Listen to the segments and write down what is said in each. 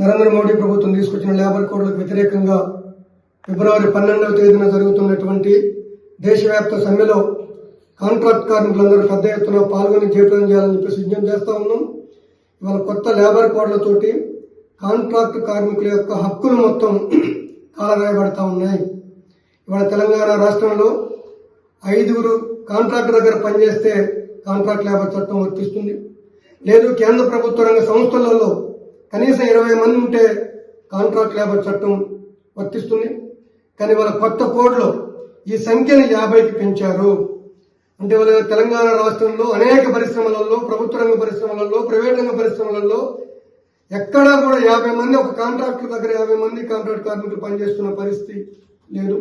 నరేంద్ర మోడీ ప్రభుత్వం తీసుకొచ్చిన లేబర్ కోడ్లకు వ్యతిరేకంగా ఫిబ్రవరి పన్నెండవ తేదీన జరుగుతున్నటువంటి దేశవ్యాప్త సమ్మెలో కాంట్రాక్ట్ కార్మికులందరూ పెద్ద ఎత్తున పాల్గొని జీవితం చేయాలని చెప్పేసి విజ్ఞప్తి చేస్తా ఉన్నాం. ఇవాళ కొత్త లేబర్ కోడ్లతోటి కాంట్రాక్ట్ కార్మికుల యొక్క హక్కులు మొత్తం కాలవేయబడతా ఉన్నాయి. ఇవాళ తెలంగాణ రాష్ట్రంలో ఐదుగురు కాంట్రాక్టర్ దగ్గర పనిచేస్తే కాంట్రాక్ట్ లేబర్ చట్టం వర్తిస్తుంది. లేదు కేంద్ర ప్రభుత్వ రంగ సంస్థలలో కనీసం ఇరవై మంది ఉంటే కాంట్రాక్ట్ లేబర్ చట్టం వర్తిస్తుంది. కానీ వాళ్ళ కొత్త కోడ్లో ఈ సంఖ్యను యాభైకి పెంచారు. అంటే వాళ్ళ తెలంగాణ రాష్ట్రంలో అనేక పరిశ్రమలలో ప్రభుత్వ రంగ పరిశ్రమలలో ప్రైవేట్ రంగ పరిశ్రమలలో ఎక్కడా కూడా యాభై మంది ఒక కాంట్రాక్టర్ దగ్గర యాభై మంది కాంట్రాక్ట్ కార్మికులు పనిచేస్తున్న పరిస్థితి లేదు.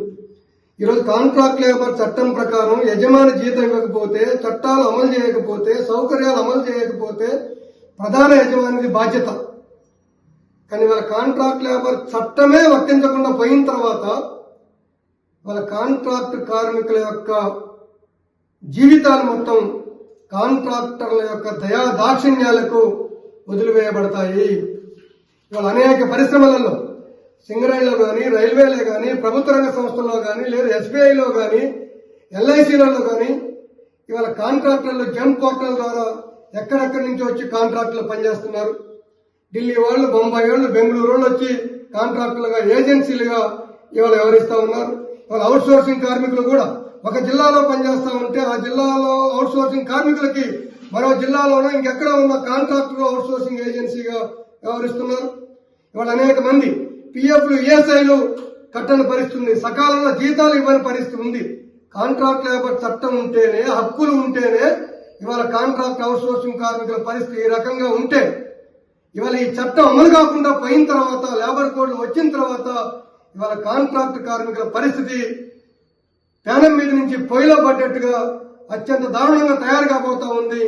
ఈరోజు కాంట్రాక్ట్ లేబర్ చట్టం ప్రకారం యజమాని జీతం ఇవ్వకపోతే చట్టాలు అమలు చేయకపోతే సౌకర్యాలు అమలు చేయకపోతే ప్రధాన యజమానిది బాధ్యత. కానీ వాళ్ళ కాంట్రాక్ట్ లేబర్ చట్టమే వర్తించకుండా పోయిన తర్వాత వాళ్ళ కాంట్రాక్ట్ కార్మికుల యొక్క జీవితాలు మొత్తం కాంట్రాక్టర్ల యొక్క దయా దాక్షిణ్యాలకు వదిలివేయబడతాయి. ఇవాళ అనేక పరిశ్రమలలో సింగరేణిలో కానీ రైల్వేలో కానీ ప్రభుత్వ రంగ సంస్థల్లో కానీ లేదా ఎస్బీఐలో కానీ ఎల్ఐసీలలో కానీ ఇవాళ కాంట్రాక్టర్లు జమ్ పోర్టల్ ద్వారా ఎక్కడెక్కడి నుంచి వచ్చి కాంట్రాక్టులు పనిచేస్తున్నారు. ఢిల్లీ వాళ్ళు బొంబాయి వాళ్ళు బెంగళూరు వాళ్ళు వచ్చి కాంట్రాక్టులుగా ఏజెన్సీలుగా ఇవాళ వ్యవహరిస్తూ ఉన్నారు. ఇవాళ అవుట్ సోర్సింగ్ కార్మికులు కూడా ఒక జిల్లాలో పనిచేస్తా ఉంటే ఆ జిల్లాలో అవుట్ సోర్సింగ్ కార్మికులకి మరో జిల్లాలోనో ఇంకెక్కడ ఉన్న కాంట్రాక్టర్ అవుట్ సోర్సింగ్ ఏజెన్సీగా వ్యవహరిస్తున్నారు. ఇవాళ అనేక మంది పిఎఫ్లు ఈఎస్ఐలు కట్టని పరిస్థితి ఉంది. సకాలంలో జీతాలు ఇవ్వని పరిస్థితి ఉంది. కాంట్రాక్ట్ లేబర్ చట్టం ఉంటేనే హక్కులు ఉంటేనే ఇవాళ కాంట్రాక్ట్ అవుట్ సోర్సింగ్ కార్మికుల పరిస్థితి ఈ రకంగా ఉంటే ఇవాళ ఈ చట్టం అమలు కాకుండా పోయిన తర్వాత లేబర్ కోడ్లు వచ్చిన తర్వాత ఇవాళ కాంట్రాక్ట్ కార్మికుల పరిస్థితి పేనం మీద నుంచి పొయ్యిలో పడ్డట్టుగా అత్యంత దారుణంగా తయారు కాబోతా ఉంది.